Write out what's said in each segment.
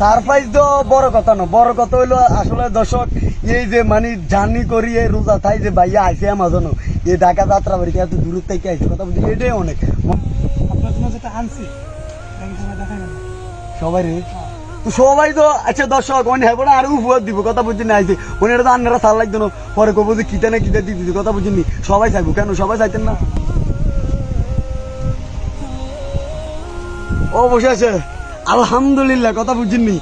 Surprise তো বড় কথা না, বড় কথা হইল আসলে দর্শক, এই যে মানে জার্নি করি, এই রোজা থাই যে ভাইয়া আইসে আমাজন এই ঢাকা যাত্রা বাড়িতে এত দূর থেকে আইসে কথা বলছি এটাই অনেক। জন্য সবাই রে? তো সবাই তো আচ্ছা দর্শক অনেক হ্যাঁ আর উপহার দিব, কথা বুঝছি না আইসে ওনারা তো আন্নারা সাল লাগতো না, পরে কবো যে কিতা না কিতা দিতে কথা বুঝিনি সবাই চাইব, কেন সবাই চাইতেন না? অবশেষে আলহামদুলিল্লাহ, কথা বুঝিনি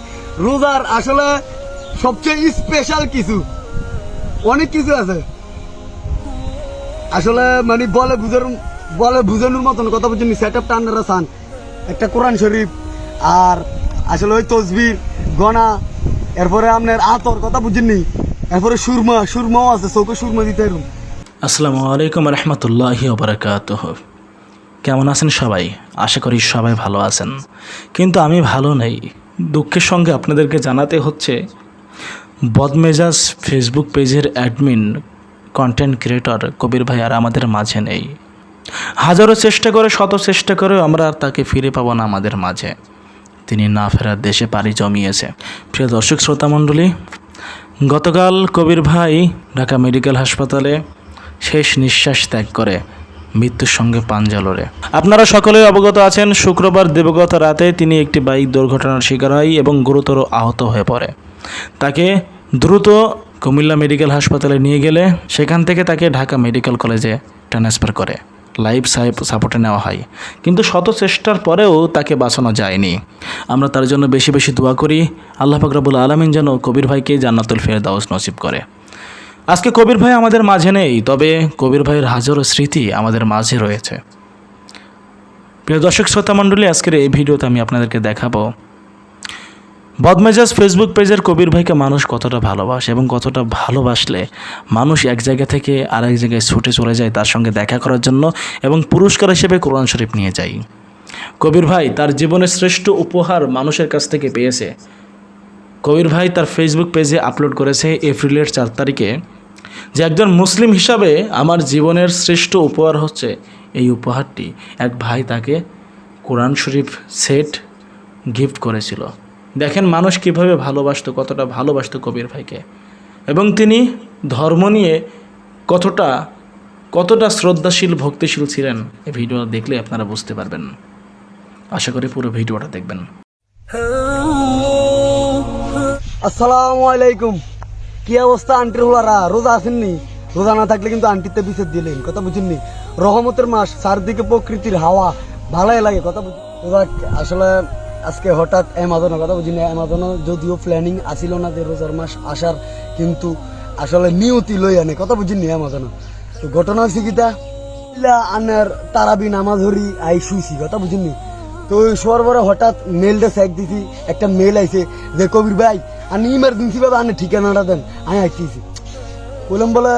রোজার আসলে সবচেয়ে স্পেশাল কিছু। অনেক কিছু আছে। আসলে মানে বলে বুঝার বলে বুঝানোর মতন কথা বুঝিনি সেট আপ টান্ডারা সান একটা কোরআন শরীফ আর আসলে ওই তসবির, গনা, এরপরে আপনার আতর, কথা বুঝিনি এরপরে সুরমা, সুরমাও আছে, চৌকে সুরমা দিতে আসসালামু আলাইকুম রহমতুল্লাহি ওবরাকাত কেমন আছেন সবাই? আশা করি সবাই ভালো আছেন। কিন্তু আমি ভালো নেই। দুঃখের সঙ্গে আপনাদেরকে জানাতে হচ্ছে, বদমেজাজ ফেসবুক পেজের অ্যাডমিন কন্টেন্ট ক্রিয়েটর কবির ভাই আর আমাদের মাঝে নেই। হাজারো চেষ্টা করে, শত চেষ্টা করেও আমরা আর তাকে ফিরে পাবো না আমাদের মাঝে। তিনি না ফেরার দেশে পাড়ি জমিয়েছে। প্রিয় দর্শক শ্রোতামণ্ডলী গতকাল কবির ভাই ঢাকা মেডিকেল হাসপাতালে শেষ নিঃশ্বাস ত্যাগ করে। মৃত্যুর সঙ্গে পাঞ্জালরে আপনারা সকলে অবগত আছেন, শুক্রবার দেবগত রাতে তিনি একটি বাইক দুর্ঘটনার শিকার হয় এবং গুরুতর আহত হয়ে পড়ে। তাকে দ্রুত কুমিল্লা মেডিকেল হাসপাতালে নিয়ে গেলে, সেখান থেকে তাকে ঢাকা মেডিকেল কলেজে ট্রান্সফার করে। লাইফ সাপোর্টে নেওয়া হয়। কিন্তু শত চেষ্টার পরেও তাকে বাঁচানো যায়নি। আমরা তার জন্য বেশি বেশি দোয়া করি। আল্লাহ ফাকরাবুল আলমিন যেন কবির ভাইকে জান্নাতুল ফেরদাউস নসিব করে। আজকে কবির ভাই আমাদের মাঝে নেই, তবে কবির ভাইয়ের হাজারো স্মৃতি আমাদের মাঝে রয়েছে। প্রিয় দর্শক, শ্রোতা মণ্ডলী, আজকের এই ভিডিওতে আমি আপনাদেরকে দেখাবো, বদমেজাজ ফেসবুক পেজের কবির ভাইকে মানুষ কতটা ভালোবাসে এবং কতটা ভালোবাসলে মানুষ এক জায়গা থেকে আরেক জায়গায় ছুটে চলে যায় তার সঙ্গে দেখা করার জন্য এবং পুরস্কার হিসেবে কোরআন শরীফ নিয়ে যায়। কবির ভাই তার জীবনের শ্রেষ্ঠ উপহার মানুষের কাছ থেকে পেয়েছে। কবির ভাই তার ফেসবুক পেজে আপলোড করেছে এপ্রিলের চার তারিখে। যে একজন মুসলিম হিসাবে আমার জীবনের শ্রেষ্ঠ উপহার হচ্ছে এই উপহারটি। এক ভাই তাকে কোরআন শরীফ সেট গিফট করেছিল। দেখেন মানুষ কীভাবে ভালোবাসত, কতটা ভালোবাসত কবির ভাইকে। এবং তিনি ধর্ম নিয়ে কতটা কতটা শ্রদ্ধাশীল, ভক্তিশীল ছিলেন এই ভিডিও দেখলে আপনারা বুঝতে পারবেন। আশা করি পুরো ভিডিওটা দেখবেন। আসসালামু আলাইকুম। কি অবস্থা, আন্টির হলারা? রোজা আসেননি? রোজা না থাকলে কিন্তু আন্টিতে বিছে দিলেন কথা বুঝেননি? রহমতের মাস, চারদিকে প্রকৃতির হাওয়া, ভালোই লাগে, কথা বুঝ আসলে আজকে হঠাৎ অ্যামাজনের কথা বুঝিনি অ্যামাজনও যদিও প্ল্যানিং আসিল না যে রোজার মাস আসার, কিন্তু আসলে নিয়তি লই আনে, কথা বুঝিনি অ্যামাজন তো ঘটনা হয়েছে ইলা আনার তারাবি নামাজ হরি আই শুইছি, কথা বুঝিনি তো শোয়ার পরে হঠাৎ মেলটা চেক দিছি, একটা মেল আইছে যে, কবির ভাই আমি ইমার্জেন্সি ভাবে আনে, ঠিকানাটা দেন। আমি আইতেছি। বললাম বলে,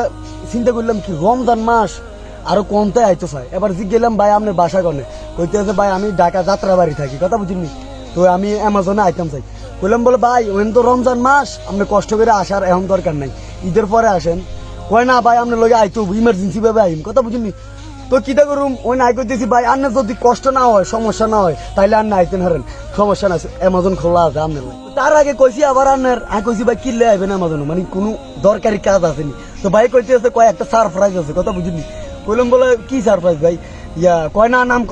চিন্তা করলাম কি, রমজান মাস, আরও কমতে আইতো চাই এবার গেলাম ভাই আপনার বাসা কনে কইতে আছে, ভাই, আমি ঢাকা যাত্রা বাড়ি থাকি। কথা বুঝিনি। তো আমি অ্যামাজনে আইতাম চাই বললাম বলে, ভাই ওখানে তো রমজান মাস আপনি কষ্ট করে আসার এখন দরকার নাই। ঈদের পরে আসেন। কয়, না ভাই, আপনার লগে আইতো ইমার্জেন্সি ভাবে আইম। কথা বুঝিনি। তো কিতা করুম? ওই নাই করতেছি ভাই আর যদি কষ্ট না হয়, সমস্যা না হয় তাহলে আর নাইতেন হারেন। সমস্যা না অ্যামাজন খোলা আছে আপনার তার আগে কইছি আবার আনার আর কইছি, ভাই, কিনলে আইবেন অ্যামাজন মানে কোনো দরকারি কাজ আসেনি। তো ভাই কইতে আছে কয়, একটা সারপ্রাইজ আছে, কথা বুঝিনি। কইলাম, বলে, কি সারপ্রাইজ ভাই? ইয়া, কয়, না, নাম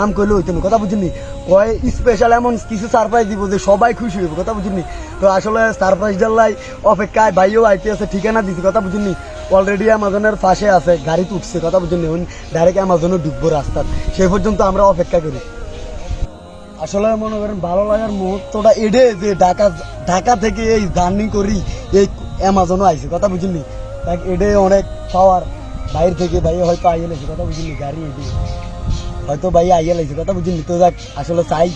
নাম কইলে হইতো না। কথা বুঝিনি? কয় স্পেশাল এমন কিছু সারপ্রাইজ দিব যে সবাই খুশি হইব। কথা বুঝিনি? তো আসলে সারপ্রাইজ অপেক্ষায় ভাইও আইতে আছে, ঠিকানা কথা বুঝিনি? অলরেডি পাশে আছে, গাড়ি উঠছে কথা বুঝিনি? ডাইরেক্ট অ্যামাজনে ঢুকবো রাস্তার সেই পর্যন্ত আমরা অপেক্ষা করি। আসলে মনে করেন, ভালো লাগার মুহূর্তটা এডে যে ঢাকা ঢাকা থেকে এই জার্নি করি, এই অ্যামাজনও আইছে। কথা বুঝিনি? এডে অনেক পাওয়ার বাইরে থেকে ভাই হয়তো আইয়ে লাগছে কথা বুঝিনি গাড়ি এডে হয়তো ভাই আইয়ে লাগছে কথা বুঝিনি তো দেখ আসলে চাই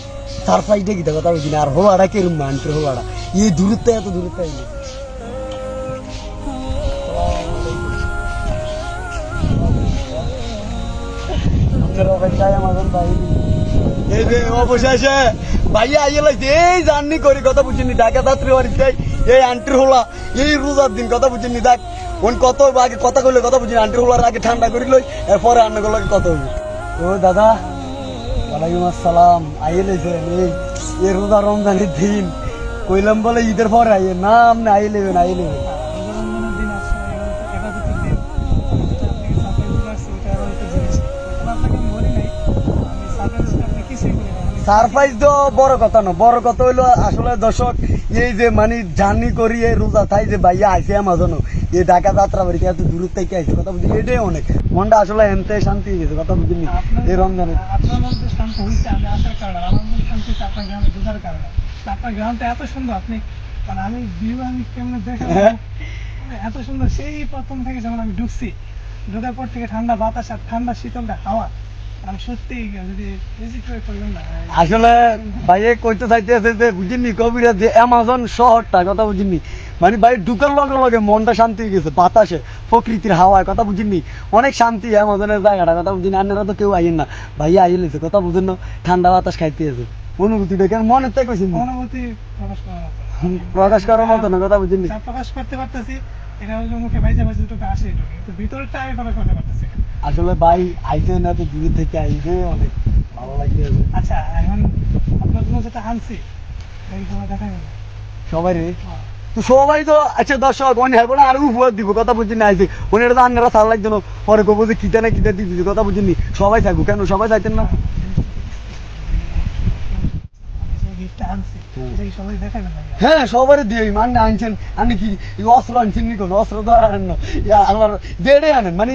সারপ্রাইজটা কি কথা বুঝিনি আর হোয়াটা কেরম মানতে হোয়াটা এই দূরত্ব, এত দূরত্ব আইলে। অবশেষে, ভাইয়া আইয়ে লাগছে এই জার্নি করি, কথা বুঝিনি ঢাকা যাত্রী বাড়ি যাই। এই আন্টির হোলা, এই রোজার দিন কথা বুঝিনি, দেখ। ওন কত আগে কথা কইলে কথা বুঝিনি, আন্টির হোলার আগে ঠান্ডা করি এরপরে আন্নাগুলোকে কত হইল ও দাদা, ওয়ালাইকুম আসসালাম, আইয়ে লাইছে এই এই রোজা রমজানের দিন। কইলাম বলে ঈদের পর আইয়ে, না আপনি আই লেবেন আই লেবেন রোজারমজানের দিন আসছে এবাদতের দিন আমি যেটা আপনাকে সারপ্রাইজ দিতে আসছি ওটা আরও একটা জিনিস এখন আপনাকে আমি বলি নাই আমি সারপ্রাইজ আপনি কিছুই বলি না আমি সারপ্রাইজ তো বড় কথা না, বড় কথা হইল আসলে দর্শক এই যে মানে জার্নি করি এই রোজা থাই যে ভাইয়া আইসে আমাজন এই ঢাকা যাত্রা বাড়িতে এত দূর থেকে আইসে কথা বুঝি এটাই অনেক। মনটা আসলে এনতে শান্তি হয়ে গেছে কথা আপনার- এই রমজানে আপনার মধ্যে শান্ত হয়েছে আমি আসার কারণে আমার মধ্যে শান্ত হয়েছে আপনার গ্রামে ঢোকার কারণে। আপনার গ্রামটা এত সুন্দর আপনি মানে আমি ভিউ আমি কেমন দেখে হ্যাঁ। এত সুন্দর সেই প্রথম থেকে যখন আমি ঢুকছি ঢোকার পর থেকে ঠান্ডা বাতাস আর ঠান্ডা শীতলটা হাওয়া। আমি সত্যি যদি ভিজিট করে করলাম না। আসলে ভাইয়ে কইতে চাইতেছে যে বুঝিনি কবিরা যে অ্যামাজন শহরটা কথা বুঝিনি। মানে ভাই ঢুকার লগে লগে মনটা শান্তি হয়ে গেছে বাতাসে প্রকৃতির হাওয়ায় কথা বুঝিনি। অনেক শান্তি অ্যামাজনের জায়গাটা কথা বুঝিনি আপনারা তো কেউ আইয়েন না। ভাইয়া আইলেছে কথা বুঝেন না ঠান্ডা বাতাস খাইতে আছে। অনুভূতিটা কেন মনে থেকে কইছেন অনুভূতি প্রকাশ করার মতো না। কথা বুঝিনি। প্রকাশ করতে পারতেছি এটা হলো মুখে বাইজে বাইজে দুটো আসে কিন্তু ভিতরটা আমি প্রকাশ করতে পারতেছি। আসলে ভাই আইসে না তো দূরে থেকে আইসে অনেক ভালো লাগছে আচ্ছা এখন আপনার জন্য যেটা আনছি সবাই রে? তো সবাই তো আচ্ছা দর্শক অনেক হ্যাঁ বলে আরও উপহার দিব কথা বুঝি না আইসে উনি তো আন্নারা সার লাগছে না। পরে কবো যে কিটা না কিটা দিতে কথা বুঝিনি সবাই থাকুক কেন সবাই চাইতেন না? নাকি? হ্যাঁ সবারই দিয়ে মানে আনছেন। আপনি কি অস্ত্র আনছেন নি কোনো? অস্ত্র তো আর আনেন না। আমার দেড়ে আনেন। মানে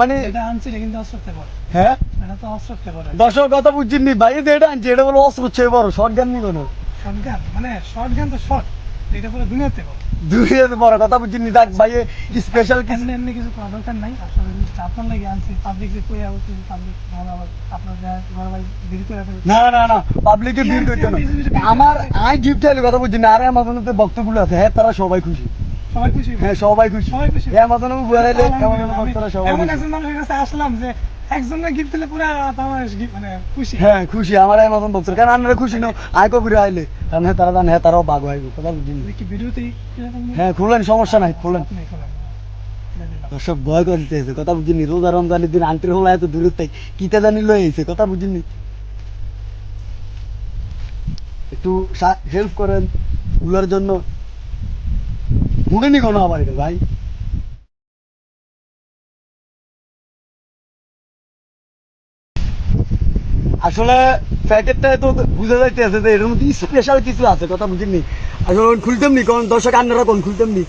মানে এটা আনছি এটা কিন্তু অস্ত্রতে পড়ে হ্যাঁ? এটা তো অস্ত্রতে পড়ে দর্শক কথা বুঝছেন ভাই এই এটা আনছে এটা বলো অস্ত্র চেয়ে বড় শর্ট নি। কোনো শর্ট মানে শর্ট তো শর্ট এটা পুরো দুনিয়াতে পড়ে দুইয়ে বড় কথা বুঝছেন দেখ ভাই স্পেশাল কিছু এমনি এমনি কিছু করা দরকার নাই। আসলে জিনিসটা আপনার লাগে আনছি পাবলিক যে কই আউট পাবলিক আপনার ঘর ভাই দেরি করে না না না পাবলিকে ভিড় করতে না। আমার আই গিফট চাইলে কথা বুঝছি না? আরে বক্তব্য আছে হ্যাঁ তারা সবাই খুশি। সবাই খুশি? হ্যাঁ সবাই খুশি। সবাই খুশি। আমাজনে বুঝাইলে সবাই এমন একজন মানুষের কাছে আসলাম যে একজনের গিফট দিলে পুরো আমার মানে খুশি। হ্যাঁ খুশি আমার আমাজন বক্তরা কারণ আন্নারা খুশি না আয় কবির আইলে। কারণ হ্যাঁ তারা জান হ্যাঁ তারাও বাঘ হইব কথা বুঝিনি হ্যাঁ খুললেন সমস্যা নাই খুললেন। দর্শক ভয় করে দিতেছে কথা বুঝিনি রোজা রমজানের দিন আন্টির হলো এত দূরের তাই কিতা জানি লয়ে কথা বুঝিনি। একটু হেল্প করেনগুলার জন্য। নি কোনো আবার এটা ভাই। আসলে প্যাকেটটা তো বুঝা যে এর মধ্যে স্পেশাল কিছু আছে কথা বুঝিনি আসলে ওই খুলতাম নি কারণ দর্শক আন্নারা কোন খুলতাম নি।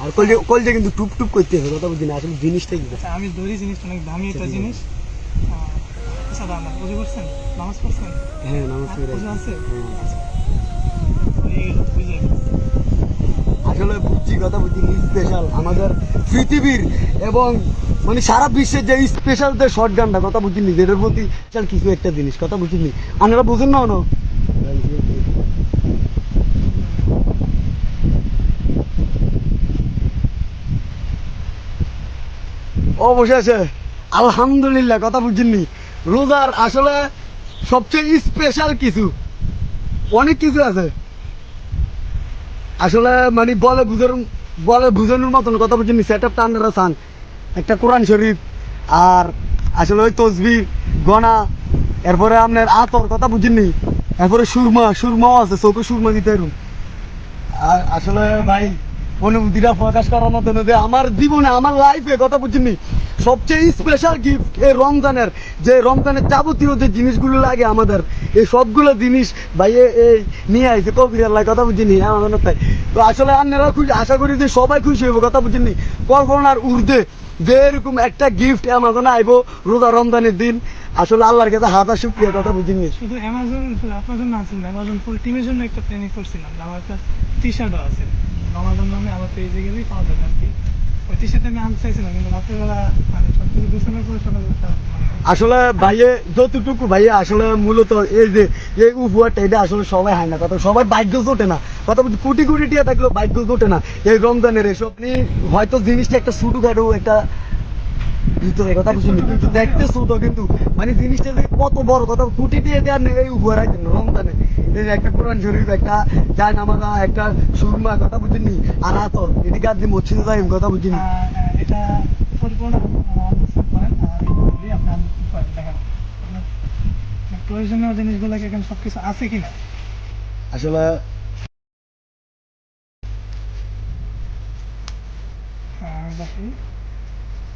আর কলজে কলজে কিন্তু টুপ টুপ করতে হবে কথা বুঝিনি আসলে জিনিসটা কি আচ্ছা আমি ধরি জিনিসটা অনেক দামি একটা জিনিস। আচ্ছা দাম বুঝে করছেন নামাজ পড়ছেন? হ্যাঁ আছে হুম। আচ্ছা এই গেল, বুঝে গেল। আসলে বুঝছি কথা বুঝছি স্পেশাল আমাদের পৃথিবীর এবং মানে সারা বিশ্বের যে স্পেশাল যে শর্ট গানটা কথা বুঝিনি যেটার প্রতি চাল কিছু একটা জিনিস, কথা বুঝিনি আপনারা বুঝেন না ono? অবশেষে, আলহামদুলিল্লাহ, কথা বুঝিনি রোজার আসলে সবচেয়ে স্পেশাল কিছু, অনেক কিছু আছে। আসলে মানে বলে বুঝানোর বলে বুঝানোর মতন কথা বলছেন সেট আপ আপনারা চান। একটা কোরআন শরীফ আর আসলে ওই তসবি গনা এরপরে আপনার আতর কথা বুঝিনি এরপরে সুরমা, সুরমাও আছে চৌকে সুরমা দিতে আসলে ভাই অনুভূতিটা প্রকাশ মতো না যে আমার জীবনে, আমার লাইফে কথা বুঝিনি। সবচেয়ে স্পেশাল গিফট এই রমজানের, যে রমজানের যাবতীয় যে জিনিসগুলো লাগে আমাদের, এই সবগুলো জিনিস ভাই এই নিয়ে আইছে কথা বুঝিনি? আমাদের তাই তো আসলে খুশি, আশা করি যে সবাই খুশি হইব, কথা বুঝিনি? কল্পনার ঊর্ধ্বে যে এরকম একটা গিফট আমাদের আইবো রোজা রমজানের দিন, আসলে আল্লাহর কাছে হাজার শুক্রিয়া, কথা বুঝিনি। শুধু অ্যামাজন আপনার জন্য আছেন অ্যামাজন ফুল টিমের জন্য একটা ট্রেনিং করছিলাম, আমার একটা টি শার্টও আছে। অ্যামাজন নামে আমার পেজে গেলেই পাওয়া যাবে আর কি। মানে আসলে ভাইয়ে, যতটুকু ভাইয়ে, আসলে মূলত এই যে, এই উপহারটা, এটা আসলে সবাই হয় না। কথা সবাই ভাগ্য জোটে না। কথা বলছি কোটি কোটি টিয়া থাকলেও ভাগ্য জোটে না। এই রমজানের এসব নিয়ে হয়তো জিনিসটা একটা ছোটো খাটো একটা কথা কিন্তু দেখতে ছোট কিন্তু মানে জিনিসটা কত বড়, কথা কোটি টিয়া দেওয়ার নেই এই উপহার আছে রমজানে এই যে একটা কোরআন শরীফ একটা যা নামাজ একটা সুরমা কথা বুঝিনি আর আতর এদিকে আর মসজিদে যাই কথা বুঝিনি। প্রয়োজনীয় জিনিসগুলো কি এখানে সবকিছু আছে কিনা? আসলে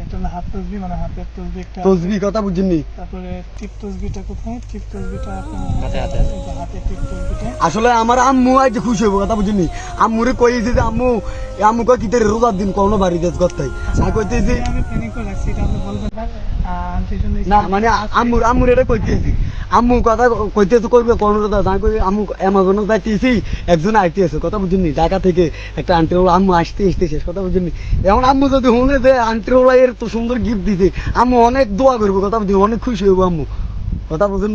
এটা হলো হাত তসবি মানে হাতের তসবি একটা তসবি কথা বুঝিনি তারপরে টিপ তসবিটা কোথায়? টিপ তসবিটা হাতে, হাতে। হাতে। টিপ তসবিটা। আসলে আমার আম্মু আজ খুশি হব কথা বুঝিনি আম্মুরে কইছে যে আম্মু এ আম্মু কয় কিতে রোজার দিন কোনো বাড়ি দেশ করতে আমি কইতেছি আমি প্ল্যানিং করে রাখছি এটা আপনি বলবেন না মানে আম্মুর আম্মুর এটা কইতেছি। আম্মু কথা কইতেছে রোজা আমি কই আম্মু যাইতেছি, একজন আইতেছে, কথা ঢাকা থেকে একটা আন্টি হলো আম্মু আসতে আসতে শেষ, কথা বুঝিনি এখন আম্মু যদি শুনে যে আন্টি হলো এর তো সুন্দর গিফট দিতে আম্মু অনেক দোয়া করব, কথা বুঝিনি অনেক খুশি হইবো আম্মু, কথা বুঝুন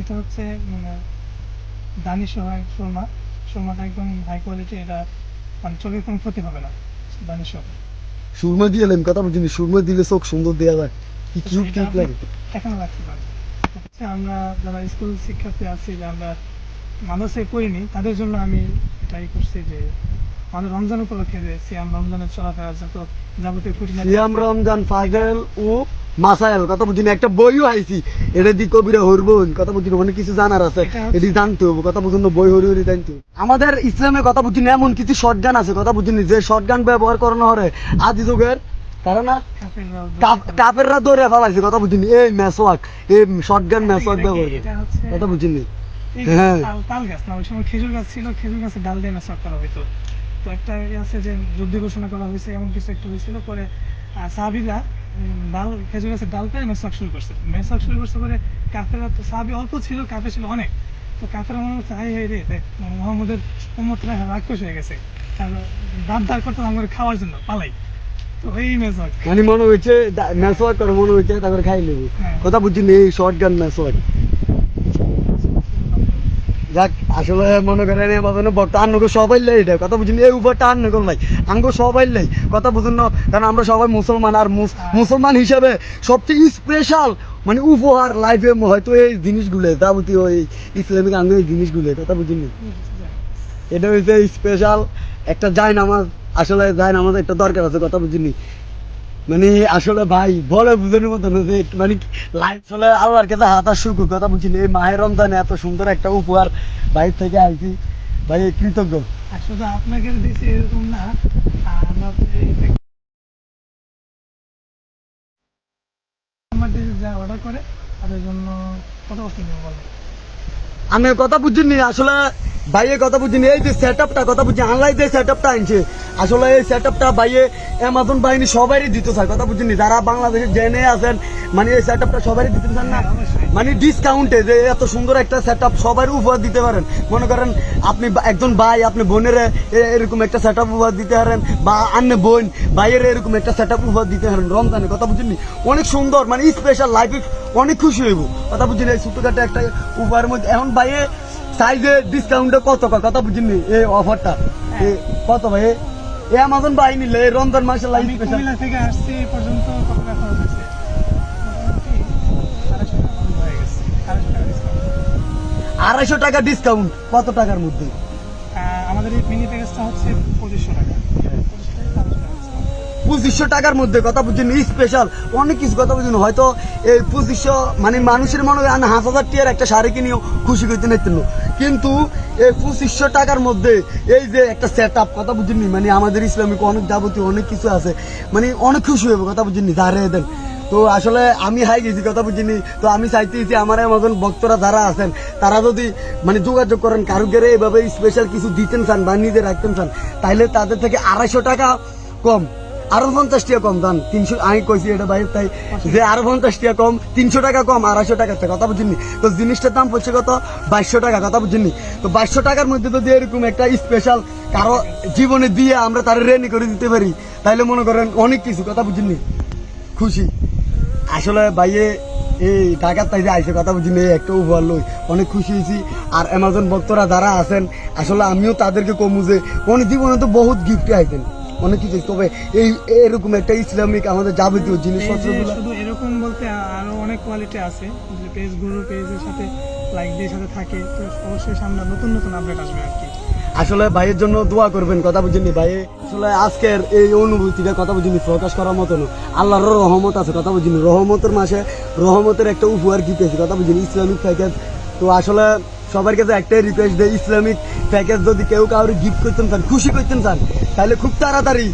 এটা হচ্ছে মানে দানি সহায় সুরমা সুরমাটা একদম হাই কোয়ালিটি এটা মানে চোখের কোনো ক্ষতি হবে না, দানি সহ। সুরমা দিয়ে এলাম কথা বুঝিনি সুরমা দিলে চোখ সুন্দর দেওয়া যায়। কি কিউট কিউট লাগে। এখন রাখতে পারি। আমরা যারা স্কুল শিক্ষার্থী আছি যে আমরা মানুষে করিনি তাদের জন্য আমি এটাই করছি যে আমাদের রমজান উপলক্ষে সিয়াম রমজানের চলাফেরা যত যাবতীয় খুঁটিনাটি সিয়াম রমজান ফাজেল ও মাসাইল কথা বুঝিনি একটা বইও আইছি। এটা দি কবিরা হরব কথা বুঝিনি অনেক কিছু জানার আছে। এটি জানতে হবে কথা বুঝুন বই হরি হরি জানতে আমাদের ইসলামে কথা এমন কিছু শর্ট গান আছে কথা বুঝিনি যে শর্ট গান ব্যবহার করানো হরে। আদি যুগের তারা না? কাপেররা ধরে ফেলাইছে কথা বুঝিনি এই মেসওয়াক এই শর্ট গান মেসওয়াক ব্যবহার। কথা বুঝিনি হ্যাঁ। তাল- গাছ না ওই সময় খেজুর গাছ ছিল খেজুর গাছে ডাল দিয়ে মেসাক করা হইতো। তো একটা ইয়ে আছে যে যুদ্ধ ঘোষণা করা হয়েছে এমন কিছু একটা হয়েছিল। পরে সাহাবিরা ডাল খেজুর গাছের ডাল পেয়ে মেসাক শুরু করছে। মেসাক শুরু করছে পরে কাফেরা তো সাহাবি অল্প ছিল কাফে ছিল অনেক। তো কাফেরা মনে হচ্ছে হাই হাই রে মোহাম্মদের উম্মতরা রাক্ষস হয়ে গেছে। দাঁত দাঁড় করতে আমার খাওয়ার জন্য পালাই। তো এই মেসাক মানে মনে হয়েছে মেসওয়াক করে মনে হয়েছে তারপরে খাই নেব হ্যাঁ। কথা বুঝিনি এই শর্ট গান মেসওয়াক যাক আসলে মনে করেন বক্তা আন্নকে সবাই লাই এটা কথা বুঝিনি এই উপরটা আন্ন নাই আঙ্গো সবাই লাই কথা বুঝুন না কারণ আমরা সবাই মুসলমান আর মুস- মুসলমান হিসেবে সবচেয়ে স্পেশাল মানে উপহার লাইফে হয়তো এই জিনিসগুলো যাবতীয় এই ইসলামিক আঙ্গ এই জিনিসগুলো কথা বুঝিনি। এটা হচ্ছে স্পেশাল একটা যায় নামাজ আসলে যায় নামাজ একটা দরকার আছে কথা বুঝিনি। মানে আসলে ভাই, বলে বুঝানোর মতো না যে মানে লাইফ চলে, আল্লাহর কাছে হাতার শুকুর কথা বুঝিনি এই মাহের রমজানে এত সুন্দর একটা উপহার বাইর থেকে আইছি। ভাই কৃতজ্ঞ। শুধু আপনাকে দিয়েছি এরকম না আমার যা অর্ডার করে, তাদের জন্য কত কষ্ট নেব বলো? আমি কথা বুঝিনি, আসলে ভাইয়ে কথা বুঝিনি, এই যে সেট আপটা কথা বুঝি আনলাই যে সেট আপটা আনছে, আসলে এই সেট আপটা ভাইয়ে অ্যামাজন বাহিনী সবারই দিতে চায়, কথা বুঝিনি, যারা বাংলাদেশে জেনে আছেন মানে এই সেট আপটা সবারই দিতে চান না। মানে ডিসকাউন্টে যে এত সুন্দর একটা সেট আপ সবার উপহার দিতে পারেন। মনে করেন আপনি একজন ভাই আপনি বোনের এরকম একটা সেট আপ উপহার দিতে পারেন বা আন্য বোন ভাইয়ের এরকম একটা সেট আপ উপহার দিতে পারেন রমজানে কথা বুঝিনি অনেক সুন্দর মানে স্পেশাল লাইফে অনেক খুশি হইব। কথা বুঝিনি এই ছোটখাটো একটা উপহারের মধ্যে। এখন ভাইয়ে সাইজে ডিসকাউন্টে কত কথা বুঝিনি এই অফারটা কত ভাই এ আমাজন বাই নিলে রমজান মাসের লাইফ স্পেশাল থেকে আসছি আড়াইশো টাকা ডিসকাউন্ট কত টাকার মধ্যে? আমাদের এই মিনি প্যাকেজটা হচ্ছে পঁচিশশো টাকা। পঁচিশশো টাকার মধ্যে কথা বুঝিনি স্পেশাল অনেক কিছু কথা বুঝিনি হয়তো এই পঁচিশশো মানে মানুষের মনে হয় হাজার হাজার টিয়ার একটা শাড়ি কিনেও খুশি করতে নিতেন কিন্তু এই পঁচিশশো টাকার মধ্যে এই যে একটা সেট আপ কথা বুঝিনি মানে আমাদের ইসলামিক অনেক যাবতীয় অনেক কিছু আছে মানে অনেক খুশি হবে কথা বুঝিনি যারে দেন। তো আসলে আমি হাই গেছি, কথা বুঝিনি। তো আমি চাইতেছি আমার মতন ভক্তরা যারা আছেন, তারা যদি মানে যোগাযোগ করেন, কারুকেরে এইভাবে স্পেশাল কিছু দিতেন চান বা নিজে রাখতেন চান, তাইলে তাদের থেকে আড়াইশো টাকা কম। আরও পঞ্চাশ টাকা কম দান তিনশো, আমি কইছি এটা বাইরে তাই যে আরও পঞ্চাশ টাকা কম, তিনশো টাকা কম, আড়াইশো টাকা কথা বুঝিনি। তো জিনিসটার দাম পড়ছে কত? বাইশশো টাকা, কথা বুঝিনি। তো বাইশশো টাকার মধ্যে যদি এরকম একটা স্পেশাল কারও জীবনে দিয়ে আমরা তার রেনি করে দিতে পারি, তাইলে মনে করেন অনেক কিছু, কথা বুঝিনি। খুশি। আসলে ভাইয়ে এই ঢাকার তাই যে আইসে কথা বুঝিনি এই একটা উপহার লই। অনেক খুশি হয়েছি আর অ্যামাজন ভক্তরা যারা আছেন আসলে আমিও তাদেরকে কমু যে অনেক জীবনে তো বহুত গিফট আইতেন অনেক কিছু তবে এই এরকম একটা ইসলামিক আমাদের যাবতীয় জিনিসপত্রগুলো শুধু এরকম বলতে আরও অনেক কোয়ালিটি আছে। যে পেজ গুরু পেজের সাথে লাইক দিয়ে সাথে থাকে তো অবশ্যই সামনে নতুন নতুন আপডেট আসবে আর কি। আসলে ভাইয়ের জন্য দোয়া করবেন, কথা বুঝিনি ভাই। আসলে আজকের এই অনুভূতিটা কথা বুঝিনি, প্রকাশ করার মতো না আল্লাহর রহমত আছে, কথা বুঝিনি। রহমতের মাসে রহমতের একটা উপহার পেয়েছি কথা বুঝিনি, ইসলামিক প্যাকেজ তো আসলে সবার কাছে একটাই রিকোয়েস্ট দেয় ইসলামিক প্যাকেজ যদি কেউ কাউকে গিফট করতেন চান খুশি করতেন চান তাহলে খুব তাড়াতাড়ি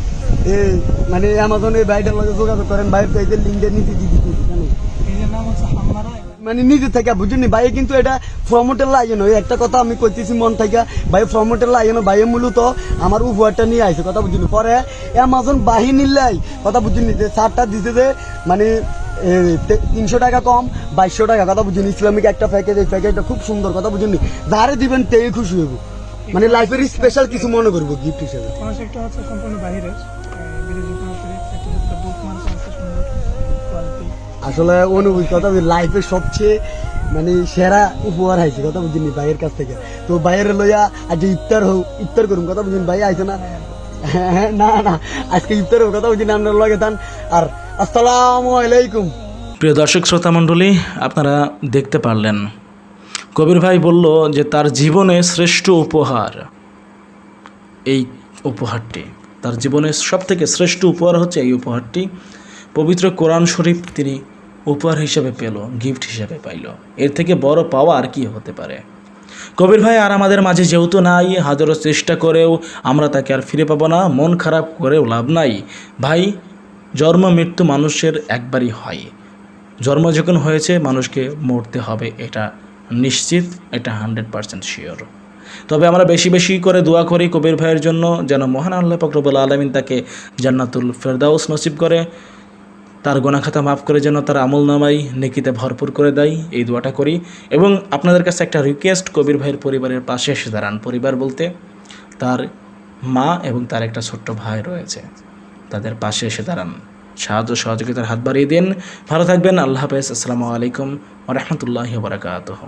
মানে অ্যামাজনে ভাইটার লগে যোগাযোগ করেন, ভাইয়ের পেজের লিঙ্কের দিয়ে দিতেছি জানো এই যে নাম হচ্ছে হাম্মারা মানে নিজে থেকে বুঝিনি। ভাই কিন্তু এটা ফর্মোটের লাগে নয় একটা কথা আমি কইতেছি মন থেকে। ভাই ফর্মোটের লাগে না ভাই মূলত আমার উপহারটা নিয়ে আইছে, কথা বুঝিনি। পরে অ্যামাজন বাহিনীর লাই কথা বুঝিনি যে সারটা দিছে যে মানে তিনশো টাকা কম, বাইশশো টাকা, কথা বুঝিনি। ইসলামিক একটা প্যাকেজ এই প্যাকেজটা খুব সুন্দর, কথা বুঝিনি। যারে দিবেন তেই খুশি হইব। মানে লাইফের স্পেশাল কিছু মনে করব গিফট হিসেবে। সম্পূর্ণ আসলে অনুভূতি কথা লাইফের সবচেয়ে মানে সেরা উপহার আইছে কথা বুঝিনি ভাইয়ের কাছ থেকে। তো ভাইয়ের লইয়া আজ ইফতার হোক ইফতার করুন কথা বুঝিনি ভাই আইছে না? হ্যাঁ, না না আজকে ইফতার হোক কথা বুঝিনি আপনার লগে দান আর আসসালামু আলাইকুম। প্রিয় দর্শক শ্রোতা মণ্ডলী আপনারা দেখতে পারলেন। কবির ভাই বলল যে তার জীবনে শ্রেষ্ঠ উপহার এই উপহারটি। তার জীবনের সব থেকে শ্রেষ্ঠ উপহার হচ্ছে এই উপহারটি। পবিত্র কোরআন শরীফ তিনি উপহার হিসেবে পেল গিফট হিসেবে পাইল। এর থেকে বড় পাওয়া আর কি হতে পারে? কবির ভাই, আর আমাদের মাঝে যেহেতু নাই, হাজারো চেষ্টা করেও আমরা তাকে আর ফিরে পাবো না, মন খারাপ করেও লাভ নাই। ভাই, জন্ম মৃত্যু মানুষের একবারই হয়। জন্ম যখন হয়েছে, মানুষকে মরতে হবে, এটা নিশ্চিত, এটা হান্ড্রেড পারসেন্ট শিওর তবে আমরা বেশি বেশি করে দোয়া করি কবির ভাইয়ের জন্য, যেন মহান আল্লাহ ফকরবুল আলমিন তাকে জান্নাতুল ফেরদাউস নসিব করে। তার গোনাখাতা মাফ করে যেন তার আমল নামাই নেকিতে ভরপুর করে দেয়, এই দোয়াটা করি। এবং আপনাদের কাছে একটা রিকোয়েস্ট কবির ভাইয়ের পরিবারের পাশে এসে দাঁড়ান। পরিবার বলতে তার মা এবং তার একটা ছোট্ট ভাই রয়েছে। তাদের পাশে এসে দাঁড়ান। সাহায্য সহযোগিতার হাত বাড়িয়ে দিন। ভালো থাকবেন। আল্লাহ হাফেজ। আসসালামু আলাইকুম রহমতুল্লাহ বারাকাতহ।